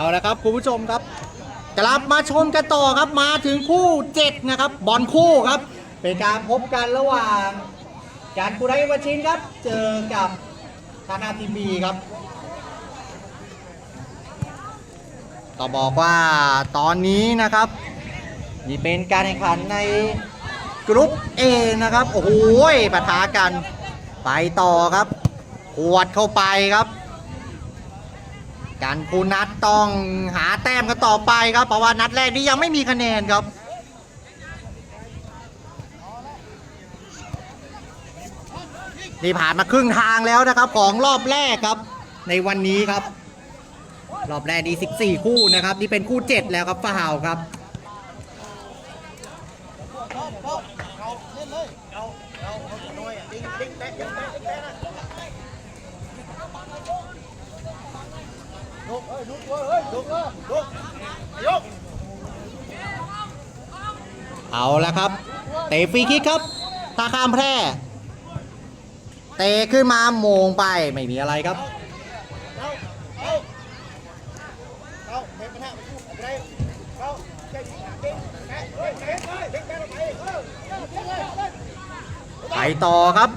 เอาละครับคุณผู้ชมครับกลับมาชมกันต่อครับมาถึงคู่เจ็ดนะครับบอลคู่ครับ เป็นการพบกันระหว่าง การกุไรวชินครับ เจอกับทางอาทีบีครับก็บอกว่าตอนนี้นะครับนี่เป็นการแข่งขันในกรุ๊ป A นะครับ โอ้โหปะทะกัน ไปต่อครับขวดเข้าไปครับ การคูนัดต้องหาแต้มกันต่อไปครับ เพราะว่านัดแรกนี้ยังไม่มีคะแนนครับนี่ผ่านมาครึ่งทางแล้วนะครับ ของรอบแรกครับ ในวันนี้ครับ รอบแรกดี14 คู่นะครับ นี่เป็นคู่ 7 แล้วครับฝ้าหาวครับ เอาละครับ เตะฟรีคิกครับท่าข้ามแพร่เตะขึ้นมาโมงไปไม่มีอะไรครับไปต่อครับ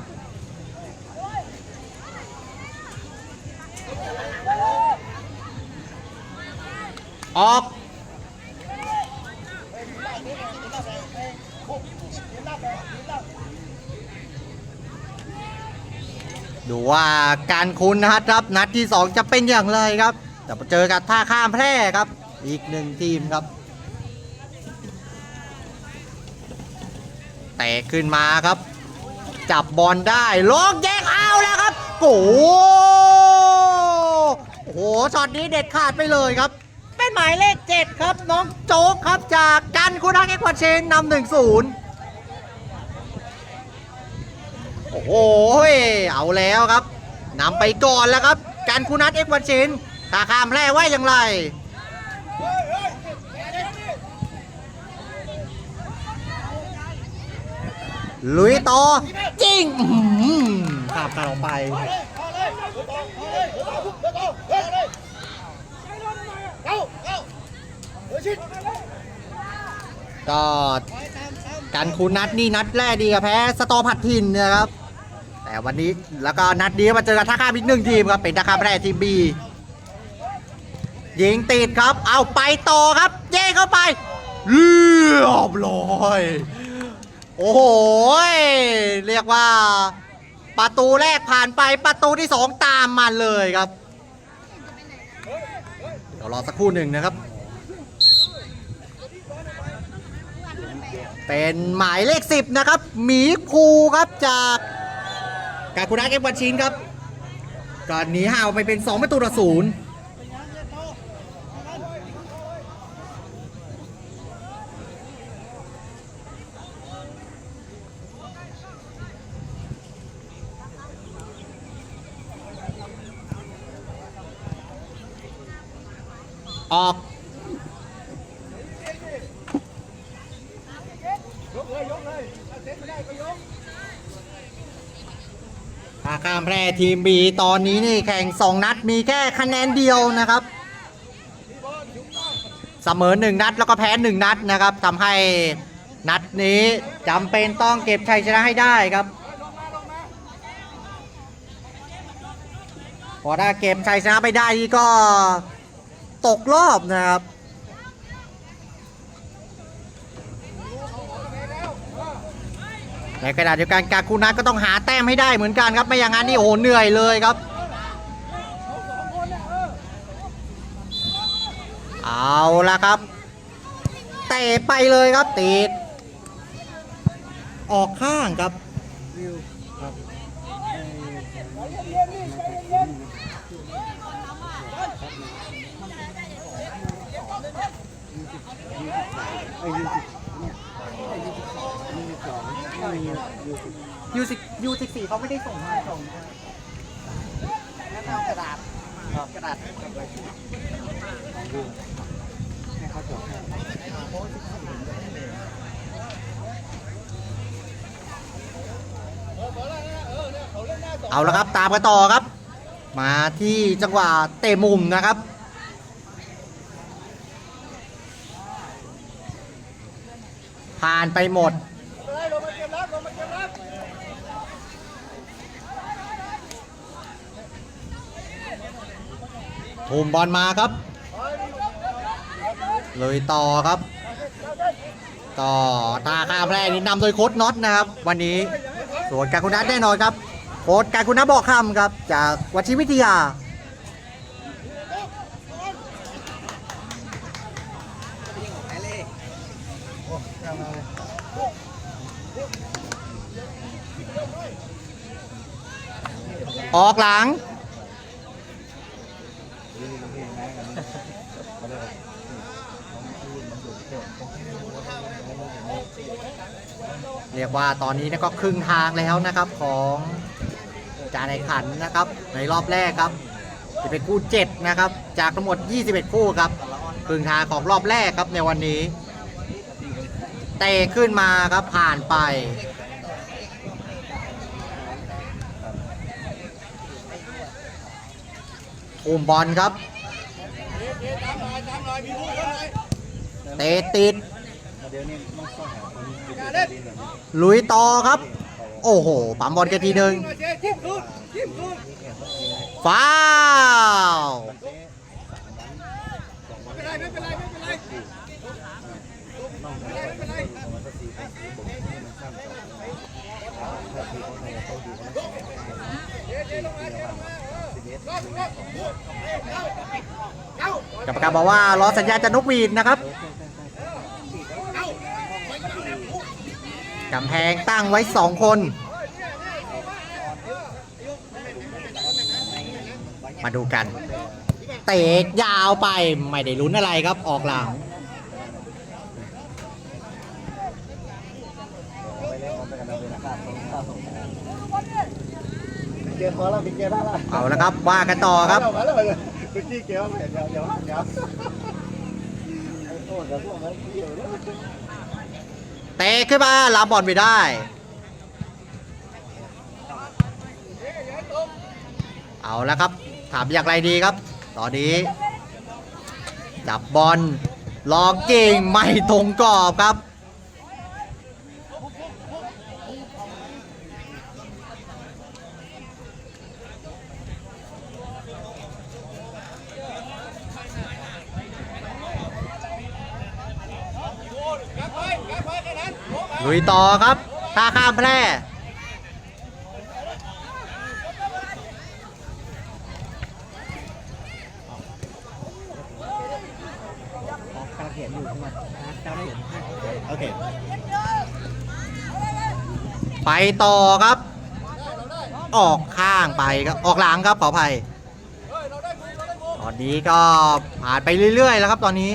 ออกดูว่าการคุณนะครับนัดที่ 2 จะเป็นอย่างไรครับ แต่เจอกับท่าข้ามแพร่ครับ อีกหนึ่งทีมครับเตะขึ้นมาครับ จับบอลได้ลงแยกเอาแล้วครับโกโอ้โหช็อตนี้เด็ดขาดไปเลยครับ เป็นหมายเลข 7 ครับ น้องโจ๊กครับจากกันคุณทักเอ็กวาเชนนำหนึ่งศูนย์โอ้โหเอาแล้วครับนำไปก่อนแล้วครับการคูนัทเอ็กวันชินตาคามแร่ว่าอย่างไร ลุยต่อจริงข้ามกันออกไป ก็การคูนัดนี่นัดแรกดีกับแพ้สตอผัดทินนะครับ แต่วันนี้แล้วก็นัดนี้มาเจอกับท่าข้ามอีกหนึ่งทีมครับเป็นท่าข้ามแรกทีมบียิงติดครับ เอาไปต่อครับ เย้เข้าไปเรียบร้อย โอ้โหเรียกว่า ประตูแรกผ่านไปประตูที่สองตามมาเลยครับ ดี๋ยวรอสักครู่หนึ่งนะครับ เป็นหมายเลขสิบนะครับ หมีภูครับจากกาคุระเอฟวันชินครับก่อนหนีห่าวไปเป็น 2 ประตูต่อศูนย์ออก อาคามแพร่ ทีมบีตอนนี้นี่แข่ง 2 นัดมีแค่คะแนนเดียวนะครับ เสมอ 1 นัดแล้วก็แพ้ 1 นัดนะครับทำให้นัดนี้จำเป็นต้องเก็บชัยชนะให้ได้ครับ พอถ้าเก็บชัยชนะไปได้ก็ตกรอบนะครับ ในขณะเดียวกันกาคูนัทก็ต้องหาแต้มให้ได้เหมือนกันครับไม่อย่างนั้นนี่โอ้เหนื่อยเลยครับเอาละครับเตะไปเลยครับติด ออกข้างครับยู สิยูสิบสี่เขาไม่ได้ส่งมาส่งแล้วเอากระดาษกระดาษเอาละครับตามกันต่อครับ มาที่จังหวะเตะมุมนะครับานไปหมด ทุ่มบอลมาครับ เลยต่อครับ ต่อตาข้ามแรกนี้นำโดยโค้ดน็อตนะครับ วันนี้ส่วนการคุณนัทแน่นอนครับ โค้ดการคุณนัทบอกคำครับ จากวัชิวิทยา ออกหลัง เรียกว่าตอนนี้นก็ครึ่งทางแล้วนะครับของการแข่งขันนะครับ ในรอบแรกครับ จะเป็นคู่ 7 นะครับ จากทั้งหมด 21 คู่ครับครึ่งทางของรอบแรกครับในวันนี้เตะขึ้นมาครับผ่านไป อุ้มบอลครับเตะติดลุยต่อครับ โอ้โหปั๊มบอลกันทีหนึ่งฟาว กรรมการบอกว่ารอสัญญาจะนกหวีดนะครับกำแพงตั้งไว้สองคน มาดูกัน เตะยาวไปไม่ได้ลุ้นอะไรครับออกหลัง เกียร์พอแล้วปิดเกียร์ได้แล้วเอาละครับว่ากันต่อครับมาแล้วมาแล้วเมื่อกี้เกียร์เดี๋ยวเดี๋ยวเดี๋ยวเดี๋ยวเตะขึ้นมารับอลไปได้เอาแล้วครับ ถามอย่างไรดีครับ ตอนนี้ จับบอลลองกิ่งไม่ตรงกรอบครับ ลุยต่อครับท่าข้ามแพร่กระเทียมอยู่ใช่ไหมกระเทียมโอเค ไปต่อครับ ออกข้างไปครับ ออกหลังครับขออภัย ตอนนี้ก็ผ่านไปเรื่อยๆ แล้วครับตอนนี้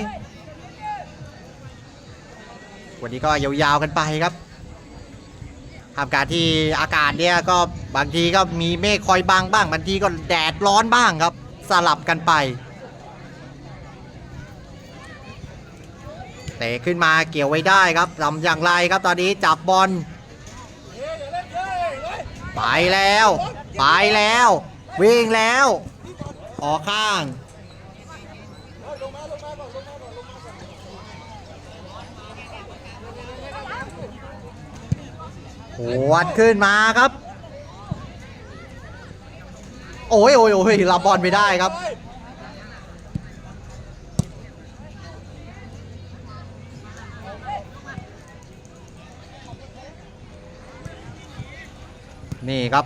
วันนี้ก็ยาวๆกันไปครับทำการที่อากาศเนี่ยก็บางทีก็มีเมฆคอยบังบ้างบางทีก็แดดร้อนบ้างครับ สลับกันไปเตะขึ้นมาเกี่ยวไว้ได้ครับทำอย่างไรครับตอนนี้จับบอลไปแล้ว ไปแล้ว วิ่งแล้ว ออกข้าง หวดขึ้นมาครับ โอ้ยโอ้ยโอ้ยรับบอลไม่ได้ครับ นี่ครับ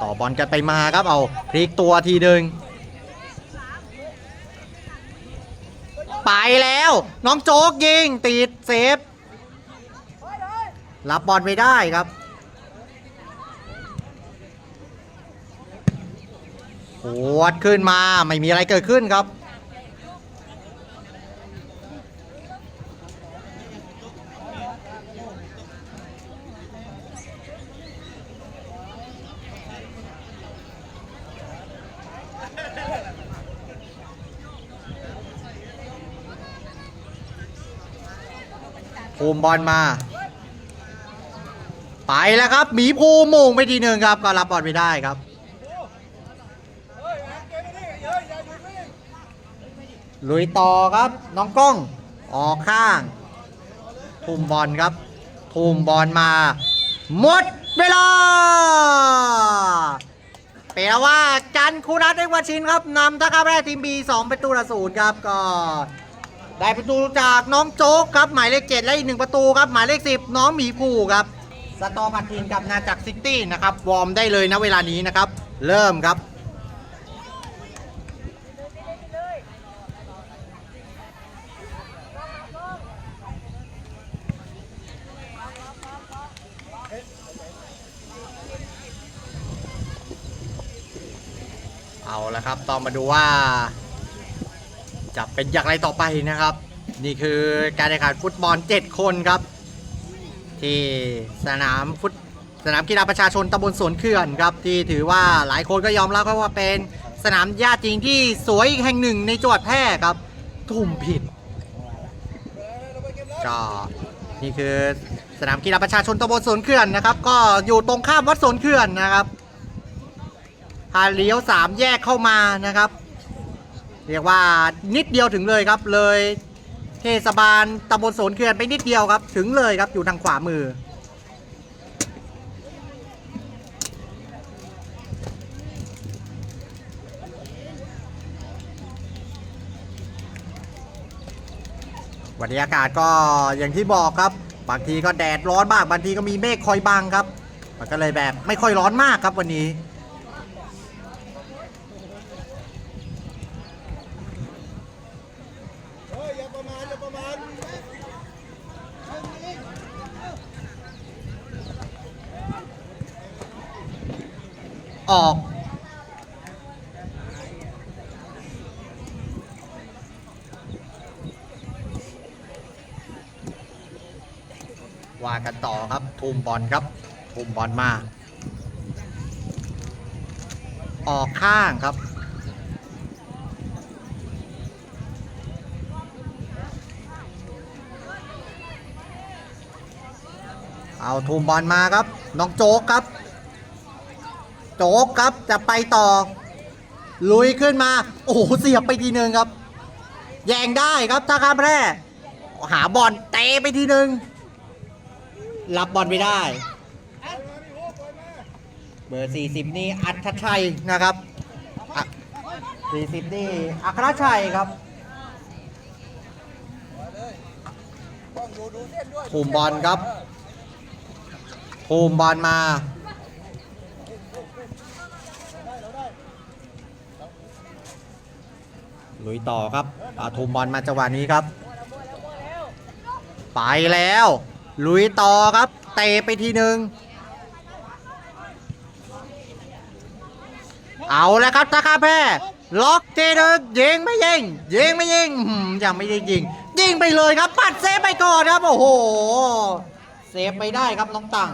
ต่อบอลกันไปมาครับเอาพลิกตัวทีหนึ่งไปแล้ว น้องโจ๊กยิง ติดเซฟ รับบอลไม่ได้ครับหวดขึ้นมาไม่มีอะไรเกิดขึ้นครับภูมิบอลมา ไปแล้วครับหมีภูมงไปทีหนึ่งครับก็รับบอลไม่ได้ครับลุยต่อครับ น้องกล้อง ออกข้าง ทุ่มบอลครับ ทุ่มบอลมา หมดเวลาแปลว่าจันคูรัตเอกวชินครับนำทัพแรกทีมบี2ประตูต่อศูนย์ครับก็ได้ประตูจากน้องโจ๊กครับหมายเลขเจ็ดและอีกหนึ่งประตูครับหมายเลขสิบน้องหมีภูครับ สตอพัดทีนกับนาจักซิตี้นะครับ วอร์มได้เลยนะเวลานี้นะครับ เริ่มครับเอาละครับต้องมาดูว่า จะเป็นอย่างไรต่อไปนะครับ นี่คือการแข่งขันฟุตบอล 7 คนครับ ที่สนามฟุตสนามกีฬาประชาชนตำบลสวนเขื่อนครับ ที่ถือว่าหลายคนก็ยอมรับครับว่าเป็นสนามหญ้าจริงที่สวยอีกแห่งหนึ่งในจังหวัดแพร่ครับ ทุ่มผิดก็นี่คือสนามกีฬาประชาชนตำบลสวนเขื่อนนะครับ ก็อยู่ตรงข้ามวัดสวนเขื่อนนะครับพาเลี้ยวสามแยกเข้ามานะครับ เรียกว่านิดเดียวถึงเลยครับเลย เทศบาลตำบลโสนเขื่อนไปนิดเดียวครับ ถึงเลยครับอยู่ทางขวามือ วันนี้อากาศก็อย่างที่บอกครับ บางทีก็แดดร้อนบ้างบางทีก็มีเมฆคอยบังครับ มันก็เลยแบบไม่ค่อยร้อนมากครับวันนี้ ออก ว่ากันต่อครับทุ่มบอลครับทุ่มบอลมา ออกข้างครับเอาทุ่มบอลมาครับ น้องโจ๊กครับ โจ๊กครับจะไปต่อ ลุยขึ้นมา โอ้โหเสียบไปทีหนึ่งครับ แยงได้ครับท่าข้ามแพร่หาบอลเตะไปทีหนึ่งรับบอลไม่ได้ เบอร์ 40 นี่อัธชัยนะครับอะ40 นี่อัครชัยครับภูมิบอลครับภูมิบอลมา ลุยต่อครับปาทุมบอลมาจังหวะนี้ครับ ไปแล้ว ลุยต่อครับ เตะไปทีหนึ่งเอาแล้วครับตาคาแพ้ล็อกเจเดนยิงไม่ยิงยิงไม่ยิงยังไม่ได้ยิงยิงไปเลยครับปัดเซฟไปก่อนครับโอ้โหเซฟไปได้ครับน้องตัง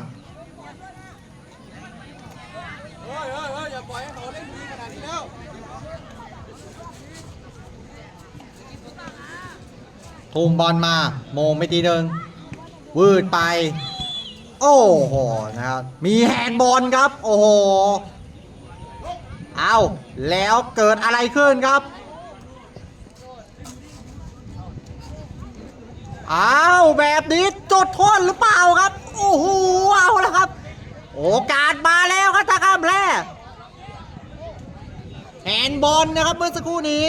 เฮ้ยเฮ้ยเฮ้ยอย่าปล่อยให้เขาเล่นดีขนาดนี้แล้ว ทุ่มบอลมา โมงไปทีหนึ่งวืดไป โอ้โหนะครับ มีแฮนด์บอลครับ โอ้โห เอาแล้วเกิดอะไรขึ้นครับเอาแบบนี้จุดโทษหรือเปล่าครับ โอ้โหเอาแล้วครับ โอกาสมาแล้วครับท่าข้ามแพร่แฮนด์บอลนะครับเมื่อสักครู่นี้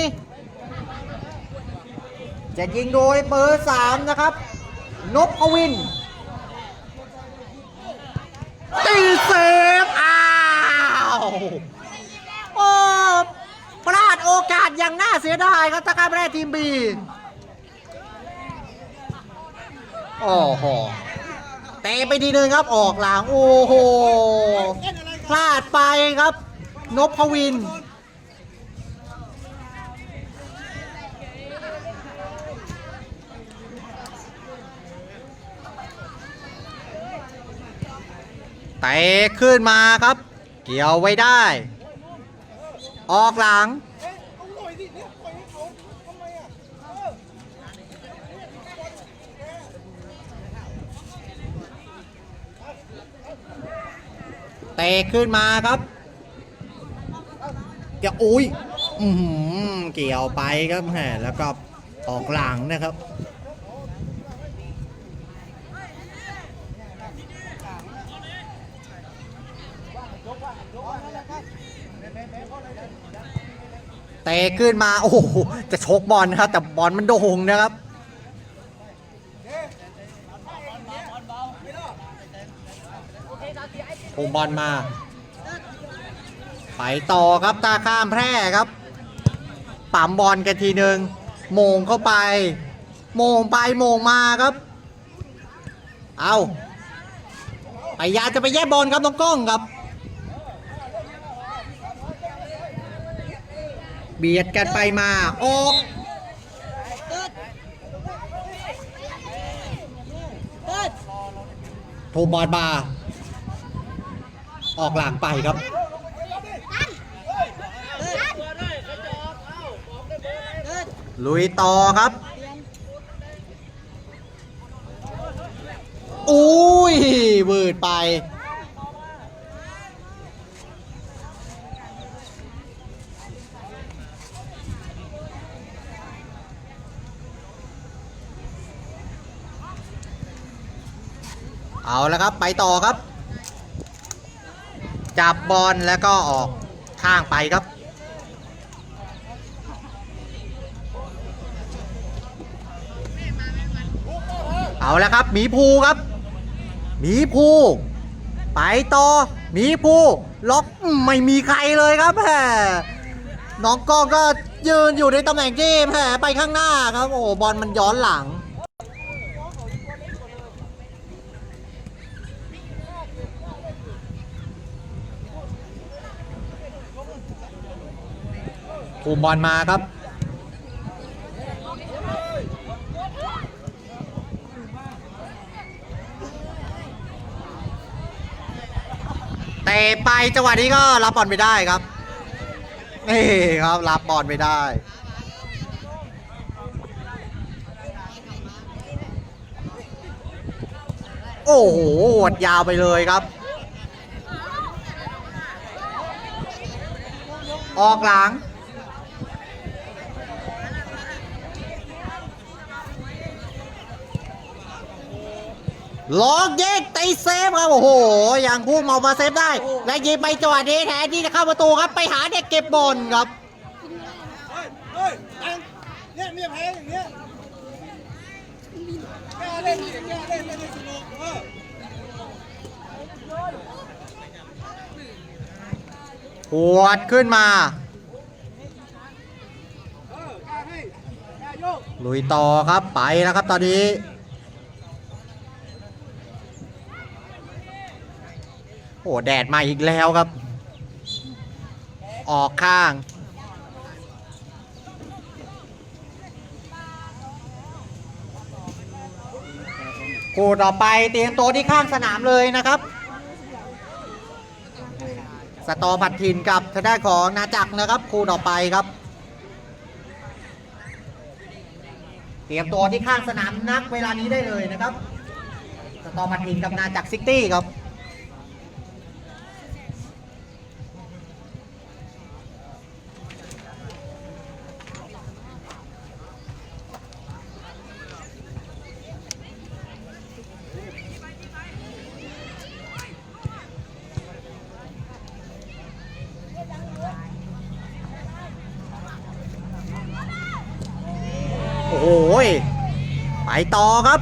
จะยิงโดยเบอร์สามนะครับ นบพวินตีเซฟอ้าวโอ้พลาดโอกาสอย่างน่าเสียดายครับตะการแรกทีมบีโอ้โหเตะไปทีนึงครับออกหลัง โอ้โหพลาดไปครับ นพวิน ตะขึ้นมาครับ เกี่ยวไว้ได้ ออกหลัง เตะขึ้นมาครับเกี่ยวอุ้ยเกี่ยวไปครับแหมแล้วก็ออกหลังนะครับ เตะขึ้นมาโอ้โหจะชกบอลนะครับ แต่บอลมันโด่งนะครับโคงบอลมาไปต่อครับตาข้ามแพร่ครับปั๊มบอลกันทีหนึ่งโมงเข้าไป โมงไปโมงมาครับ เอาไปยาจะไปแย่บอลครับน้องกล้องครับ เบียดกันไปมาออกโทบอลมาออกหลังไปครับลุยต่อครับ อุ้ยเวิดไป แล้วครับ ไปต่อครับ จับบอลแล้วก็ออกข้างไปครับ เอาแล้วครับหมีภูครับหมีภูไปต่อหมีภูล็อกไม่มีใครเลยครับแหมน้องกองก็ยืนอยู่ในตำแหน่งที่แหมไปข้างหน้าครับ โอ้บอลมันย้อนหลัง ภูมิบอลมาครับ เตะไปจังหวะนี้ก็รับบอลไม่ได้ครับ นี่ครับรับบอลไม่ได้โอ้โหหดยาวไปเลยครับ ออกหลัง ล็อกเย็กตีเซฟครับ โอ้โห อย่างพุ่งออกมาเซฟได้ และยิงไปจังหวะนี้แทนที่จะเข้าประตูครับ ไปหาเด็กเก็บบอลครับเฮ้ยตังเนี่ยเนี่ยแพ้อย่างเงี้ยแก้เล่นดิแก้เล่นไม่ได้สนุกเออปวดขึ้นมาเออแก้ให้แก้โยกลุยต่อครับไปแล้วครับตอนนี้ อ้แดดมาอีกแล้วครับ ออกข้าง คู่ต่อไปเตรียมตัวที่ข้างสนามเลยนะครับ สตอผัดถิ่นกับทางด้านของนาจักรนะครับ คู่ต่อไปครับ เตรียมตัวที่ข้างสนามนักเวลานี้ได้เลยนะครับ สตอผัดถิ่นกับนาจักรซิตี้ครับ โอ้โหยไปต่อครับ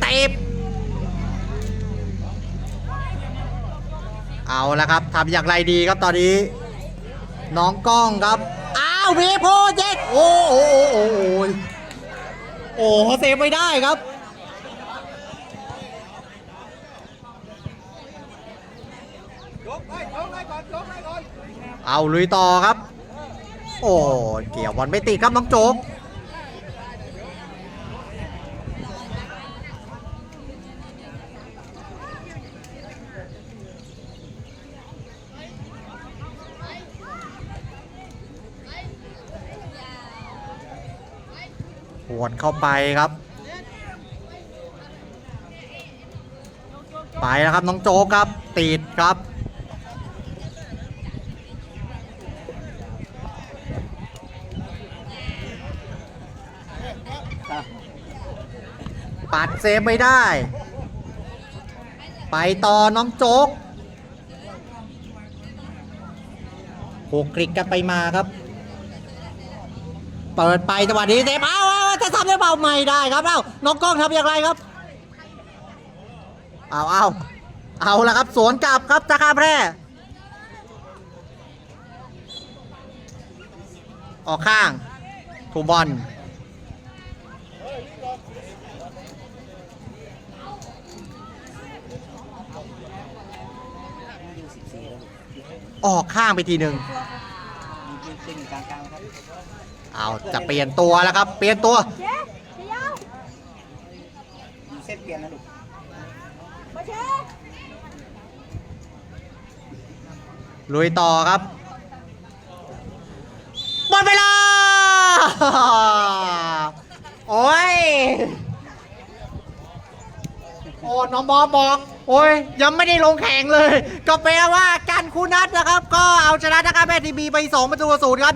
เตะ เอาละครับทำอย่างไรดีครับตอนนี้ น้องกล้องครับ อ้าววีโพเจ็กโอ้โหโอ้โหโอ้โหโอ้โหเซฟไม่ได้ครับ เอาลุยต่อครับ โอ้เกี่ยวบอลไม่ติดครับน้องโจ๊ก หวนเข้าไปครับ ไปแล้วครับน้องโจ๊กครับ ติดครับปัดเซฟไม่ได้ ไปต่อน้องโจ๊กโขกกริกกันไปมาครับ เปิดไปจังหวะนี้เซฟเอาเอาเอาจะทำได้เปล่าไม่ได้ครับเอ้าน้องกล้องทำอย่างไรครับเอาเอาเอาละครับสวนกลับครับจากาแพร่ออกข้างถูบอลออกข้างไปทีหนึ่ง เส้นกลางกลางครับเอาจะเปลี่ยนตัวแล้วครับ เปลี่ยนตัวเจ๊เดี๋ยวเส้นเปลี่ยนนะลูกมาเจ๊ลุยต่อครับหมดเวลา โอ้ย โอ้ น้องบอสบอก โอ้ย ยังไม่ได้ลงแข่งเลย ก็แปลว่าการคูนัทนะครับ ก็เอาชนะนะครับแมทีบีไป2ประตูต่อศูนย์ครับ